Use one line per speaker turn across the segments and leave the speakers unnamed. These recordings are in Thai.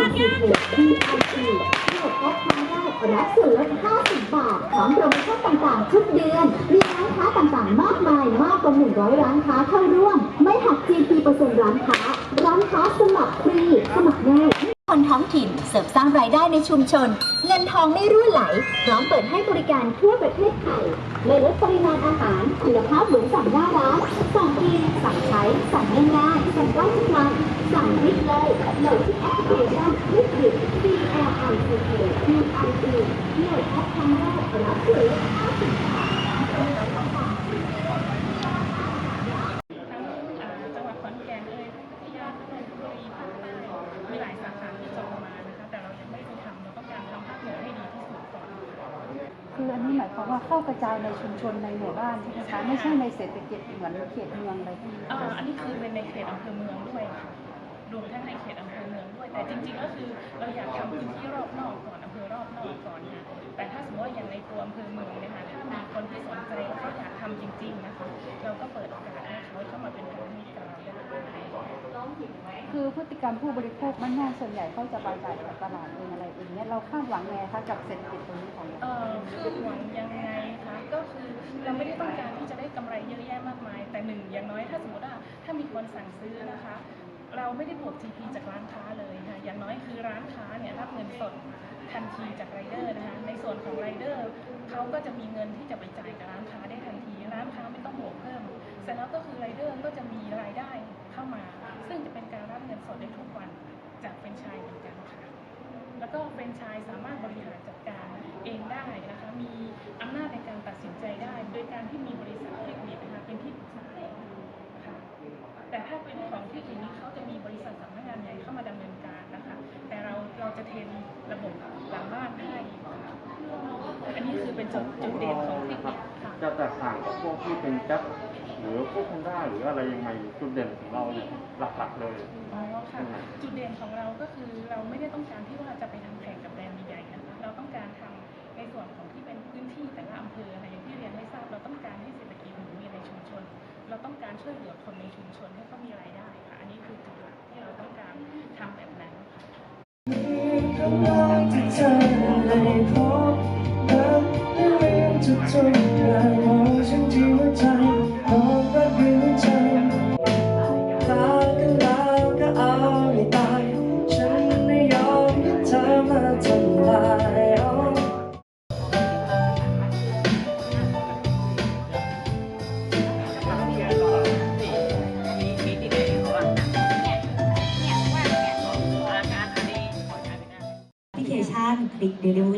ICT BIC โหลดแอปครั้งแรกรับส่วนลด 50 บาทพร้อมโปรโมชั่นต่างๆ ทุกเดือน มีร้านค้าต่างๆ มากมายมากกว่า 100 ร้านค้าเข้าร่วม ไม่หัก GP เปอร์เซ็นต์ร้านค้า ร้านค้าสมัครฟรี สมัครง่ายคนท้องถิ่นเสริมสร้างรายได้ในชุมชน เงินทองไม่รั่วไหลพร้อมเปิดให้บริการทั่วประเทศไทยไม่ลดปริมาณอาหารคุณภาพหมือนสั่งหน้าร้านสั่งกินสั่งใช้สั่งง่ายๆสั่งได้ทุกวัน สั่งพริกเลยโหลดที่แอปพลิเคชันพริกดิบ C L I C K P I E โหลดแอปครั้งแรกรับส่วนลด
ห้าสิบบาทอันนี้ห
มายความว่าเข้ากระจายในชุมชนในหมู่บ้านใช่ไหมคะไม่ใช่ในเศรษฐกิจเหมือนเขตเมืองอะไรที่
อ่าอันนี้คือเป็นในเขตอำเภอเมืองด้วยค่ะ รวมทั้งในเขตอำเภอเมืองด้วย แต่จริง ๆ ก็คือเราอยากทำพื้นที่รอบนอกก่อนอำเภอรอบนอกก่อนนะแต่ถ้าสมมติว่าอย่างในตัวอำเภอเมืองเนี่ยค่ะถ้ามีคนที่สนใจแล้วเขาอยากทำจริง ๆ นะคะ เราก็เปิดโอกาสให้เขาเข้ามาเป็นพันธมิตรกับเราได้
คือพฤติกรรมผู้บริโภคมันง่ายส่วนใหญ่เขาจะบายจ่ายกับตลาดเองอะไรเองเนี่ยเราคาดหวังไงคะกับเศรษฐกิจตรงนี้ของเรา
เอ่อคือหวังยังไงคะก็คือเราไม่ได้ต้องการที่จะได้กำไรเยอะแยะมากมาย แต่หนึ่งอย่างน้อยถ้าสมมติว่าถ้ามีคนสั่งซื้อนะคะ เราไม่ได้บวก GP จากร้านค้าเลยค่ะอย่างน้อยคือร้านค้าเนี่ยรับเงินสดทันทีจากไรเดอร์นะคะ ในส่วนของไรเดอร์เขาก็จะมีเงินที่จะไปจ่ายกับร้านค้าได้ทันที ร้านค้าไม่ต้องบวกเพิ่ม เสร็จแล้วก็คือไรเดอร์ก็จะมีรายได้เข้ามา ซึ่งจะเป็นการรับเงินสดได้ทุกวันจากเป็นชายเหมือนกันค่ะ แล้วก็เป็นชายสามารถบริหารจัดการเองได้นะคะ มีอำนาจในการตัดสินใจได้ โดยการที่มีบริษัท กงานใหญ่เข้ามาดำเนินการนะคะ แต่เราเราจะเทรนระบบหลังบ้านให้ค่ะอันนี้คือเป็นจุดจุดเด่นของเทคนิคค่ะ
จะแตกต่างกับพวกที่เป็นแก๊ปหรือพวกคอนด้าหรืออะไรยังไงจุดเด่นของเราเนี่ยหลักๆเลย
อ๋อค่ะจุดเด่นของเราก็คือเราไม่ได้ต้องการที่ว่าจะไปทำแข่งกับแบรนด์ใหญ่ๆนะคะเราต้องการทำในส่วนของที่เป็นพื้นที่แต่ละอำเภอนะอย่างที่เรียนให้ทราบเราต้องการให้เศรษฐกิจหมุนเวียนในชุมชน เราต้องการช่วยเหลือคนในชุมชนให้เขามีรายได้ค่ะอันนี้คือจุดหลัก ที่เราต้องการทำแบบนั้นค่ะ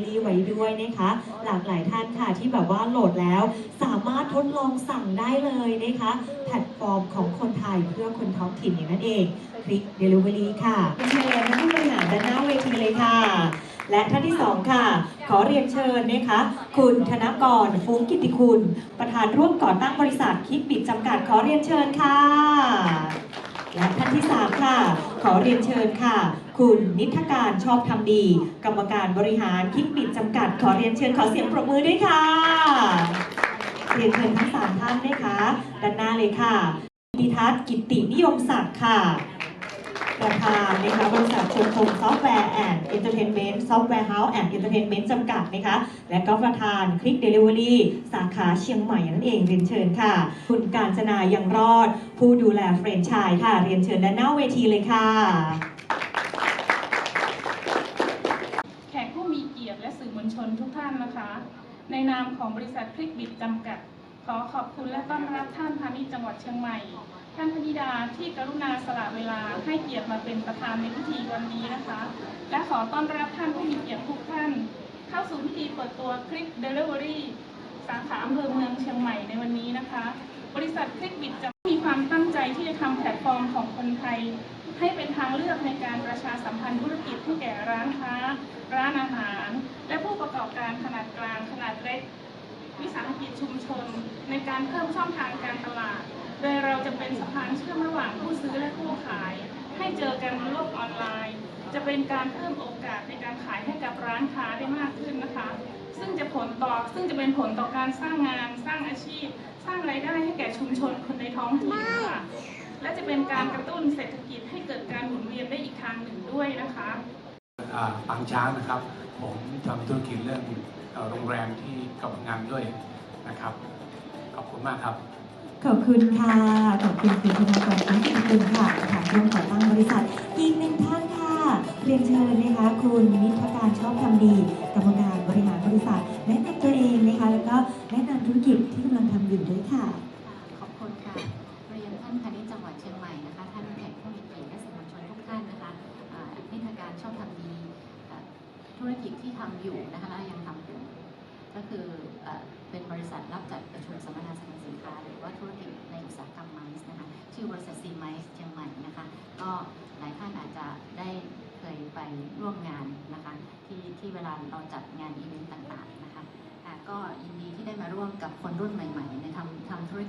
ID ไว้
ด้วยนะคะ หลากหลายท่านค่ะที่แบบว่าโหลดแล้ว สามารถทดลองสั่งได้เลยนะคะ แพลตฟอร์มของคนไทยเพื่อคนท้องถิ่นอย่างนั้นเอง Click Delivery ค่ะเชิญท่านผู้บริหารด้านหน้าเวทีเลยค่ะ และท่านที่สองค่ะ ขอเรียนเชิญนะคะ คุณธนกรฟุ้งกิติคุณ ประธานร่วมก่อตั้งบริษัทคิดบิดจำกัดขอเรียนเชิญค่ะและท่านที่ 3 ค่ะ ขอเรียนเชิญค่ะ คุณนิทการชอบทำดี กรรมการบริหารคิกบิดจำกัด ขอเรียนเชิญขอเสียงปรบมือด้วยค่ะ เรียนเชิญทั้งสามท่านนะคะด้านหน้าเลยค่ะพิทัศน์กิตตินิยมศักดิ์ค่ะประธานนะคะบริษัทชมคมซอฟต์แวร์แอนด์เอนเตอร์เทนเมนต์ซอฟต์แวร์เฮาส์แอนด์เอนเตอร์เทนเมนต์จำกัดนะคะและก็ประธานคลิกเดลิเวอรี่สาขาเชียงใหม่นั่นเองเรียนเชิญค่ะ คุณการจนายังรอด ผู้ดูแลเฟรนไชส์ค่ะ เรียนเชิญด้านหน้าเวทีเลยค่ะ
แขกผู้มีเกียรติและสื่อมวลชนทุกท่านนะคะ ในนามของบริษัทคลิกบิดจำกัด ขอขอบคุณและต้อนรับท่านพาณิชย์จังหวัดเชียงใหม่ ท่านพนิดาที่กรุณาสละเวลาให้เกียรติมาเป็นประธานในพิธีวันนี้นะคะ และขอต้อนรับท่านผู้มีเกียรติทุกท่าน เข้าสู่พิธีเปิดตัวคลิกเดลิเวอรี่สาขาอำเภอเมืองเชียงใหม่ในวันนี้นะคะ บริษัทคลิกบิดจะมีความตั้งใจที่จะทำแพลตฟอร์มของคนไทยางเลือกในการประชาสัมพันธ์ธุรกิจให้แก่ร้านค้า ร้านอาหาร และผู้ประกอบการขนาดกลางขนาดเล็ก วิสาหกิจชุมชน ในการเพิ่มช่องทางการตลาด โดยเราจะเป็นสะพานเชื่อมระหว่างผู้ซื้อและผู้ขาย ให้เจอกันบนโลกออนไลน์ จะเป็นการเพิ่มโอกาสในการขายให้กับร้านค้าได้มากขึ้นนะคะ ซึ่งจะผลต่อซึ่งจะเป็นผลต่อการสร้างงาน สร้างอาชีพ สร้างรายได้ให้แก่ชุมชนคนในท้องถิ่นค่ะ และจะเป็นการกระตุ้นเศรษฐกิจให้เกิดการหมุนเวียนได้อีกทางหนึ่งด้วยนะคะ
อ่าปางช้างนะครับ ผมทำธุรกิจเรื่องเอ่อโรงแรมที่กับงานด้วยนะครับ ขอบคุณมากครับ
ขอบคุณค่ะ ขอบคุณคุณธนากรทั้งสี่คุณค่ะประธานร่วมก่อตั้งบริษัทอีกหนึ่งท่านค่ะ เรียนเชิญนะคะ คุณนิพการชอบทำดีกรรมการบริหารบริษัทแนะนำตัวเองนะคะ แล้วก็แนะนำธุรกิจที่กำลังทำอยู่ด้วยค่ะ
ขอบคุณค่ะเรียน ท่านพาณิชย์จังหวัดเชียงใหม่นะคะท่านแขกผู้มีเกียรติและสื่อมวลชนทุกท่านนะคะนิทการชอบทำดีธุรกิจที่ทำอยู่นะคะและยังทำอยู่ก็คือเอ่อเป็นบริษัทรับจัดประชุมสัมมนาแสดงสินค้า หรือว่าธุรกิจในอุตสาหกรรมไมซ์นะคะชื่อบริษัทซีไมซ์เชียงใหม่นะคะก็หลายท่านอาจจะได้เคยไปร่วมงานนะคะที่ที่เวลาเราจัดงานอีเวนต์ต่างๆนะคะค่ะก็ยินดีที่ได้มาร่วมกับคนรุ่นใหม่ๆในทำทำธุร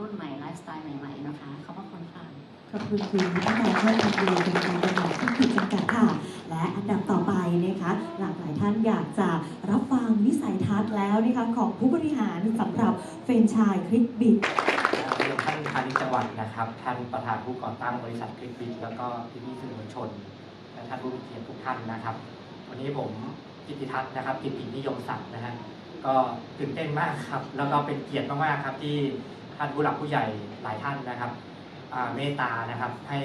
รุ่นใหม่ไลฟ์สไตล์ใหม่ๆนะคะขอบพระคุณค่ะ
ขอบคุณคุณนิพการชอบทำดีเป็นการบริหารธุรกิจจำกัดค่ะ และอันดับต่อไปนะคะ หลากหลายท่านอยากจะรับฟังวิสัยทัศน์แล้วนะคะของผู้บริหารสำหรับเฟรนไชส์คลิกบิด
เรียนท่านพาณิชย์จังหวัดนะครับ ท่านประธานผู้ก่อตั้งบริษัทคลิกบินแล้วก็พี่พี่ๆสื่อมวลชนและท่านผู้มีเกียรติทุกท่านนะครับ วันนี้ผมกิตติทัศน์นะครับกิตตินิยมศักดิ์นะฮะก็ตื่นเต้นมากครับ แล้วก็เป็นเกียรติมากๆครับที่ ท่านผู้หลักผู้ใหญ่หลายท่านนะครับเมตตานะครับให้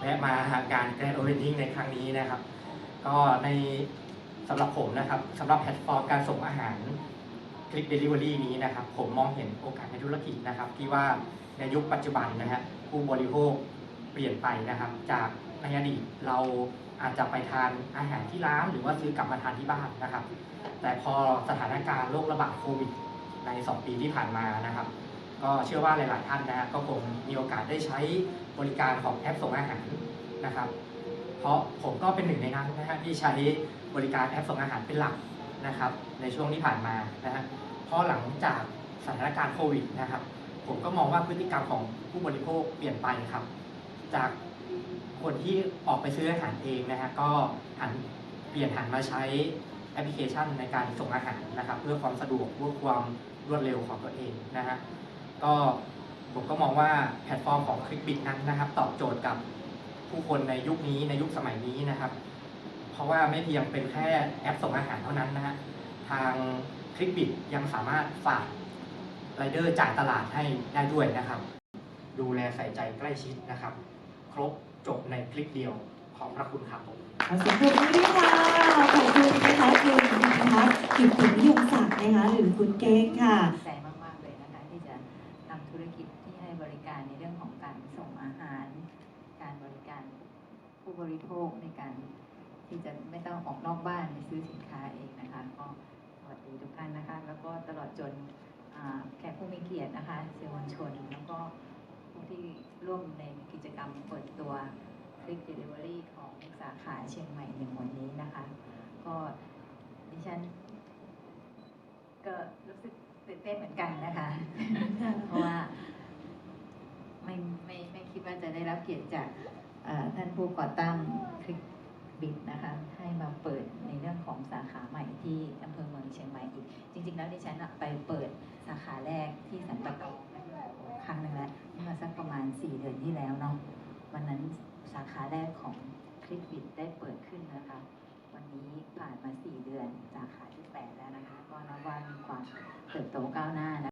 และมางานแกรนด์โอเ n น n ิ n งในครั้งนี้นะครับ ก็ในสำหรับผมนะครับสำหรับแพลตฟอร์มการส่งอาหารคลิกเดลิเวอรี่นี้นะครับ ผมมองเห็นโอกาสในธุรกิจนะครับ ที่ว่าในยุคปัจจุบันนะฮะผู้บริโภคเปลี่ยนไปนะครับ จากในอดีตเราอาจจะไปทานอาหารที่ร้าน หรือว่าซื้อกลับมาทานที่บ้านนะครับ แต่พอสถานการณ์โรคระบาดโควิด ใน 2 ปีที่ผ่านมานะครับ ก็เชื่อว่าหลาย ๆ ท่านนะฮะก็คงมีโอกาสได้ใช้บริการของแอปส่งอาหารนะครับ เพราะผมก็เป็นหนึ่งในนั้นนะฮะที่ใช้บริการแอปส่งอาหารเป็นหลักนะครับ ในช่วงที่ผ่านมานะฮะเพราะหลังจากสถานการณ์โควิดนะครับผมก็มองว่าพฤติกรรมของผู้บริโภคเปลี่ยนไปครับ จากคนที่ออกไปซื้ออาหารเองนะฮะก็หันเปลี่ยนหันมาใช้ แอปพลิเคชันในการส่งอาหารนะครับ เพื่อความสะดวกเพื่อความรวดเร็วของตัวเองนะฮะก็ผมก็มองว่าแพลตฟอร์มของคลิกบิ t นั้นนะครับ ตอบโจทย์กับผู้คนในยุคนี้ในยุคสมัยนี้นะครับ เพราะว่าไม่เพียงเป็นแค่แอปส่งอาหารเท่านั้นนะฮะทางคลิกบิดยังสามารถฝากไรเดอร์จ่ายตลาดให้ได้ด้วยนะครับ ดูแลใส่ใจใกล้ชิดนะครับ ครบจบในคลิกเดียว ขอบพระคุณครับผม
ขอเสียงปรบมือด้วยค่ะขอบคุณนะคะคุณนะคะกิตตินิยมศักดิ์นะคะหรือคุณเก้งค่ะ
ใจมาก ๆ เลยนะคะ ที่จะทำธุรกิจที่ให้บริการในเรื่องของการส่งอาหาร การบริการผู้บริโภคในการที่จะไม่ต้องออกนอกบ้านไปซื้อสินค้าเองนะคะก็สวัสดีทุกท่านนะคะ แล้วก็ตลอดจนอ่าแขกผู้มีเกียรตินะคะสื่อมวลชน แล้วก็ผู้ที่ร่วมในกิจกรรมเปิดตัว คลิกเดลิเวอรี่ของสาขาเชียงใหม่ในวันนี้นะคะ ก็ดิฉันก็รู้สึกตื่นเต้นเหมือนกันนะคะ เพราะว่าไม่ไม่ไม่คิดว่าจะได้รับเกียรติจากท่านผู้ก่อตั้งคลิกบิดนะคะ ให้มาเปิดในเรื่องของสาขาใหม่ที่อำเภอเมืองเชียงใหม่อีก จริง ๆ แล้วดิฉันไปเปิดสาขาแรกที่สันปะตองครั้งหนึ่งแล้วเมื่อสักประมาณ 4 เดือนที่แล้วเนาะวันนั้น สาขาแรกของคลิปบิดได้เปิดขึ้นนะคะ วันนี้ผ่านมา 4 เดือนสาขาที่ 8 แล้วนะคะ ก็นับว่ามีความเติบโตก้าวหน้านะคะ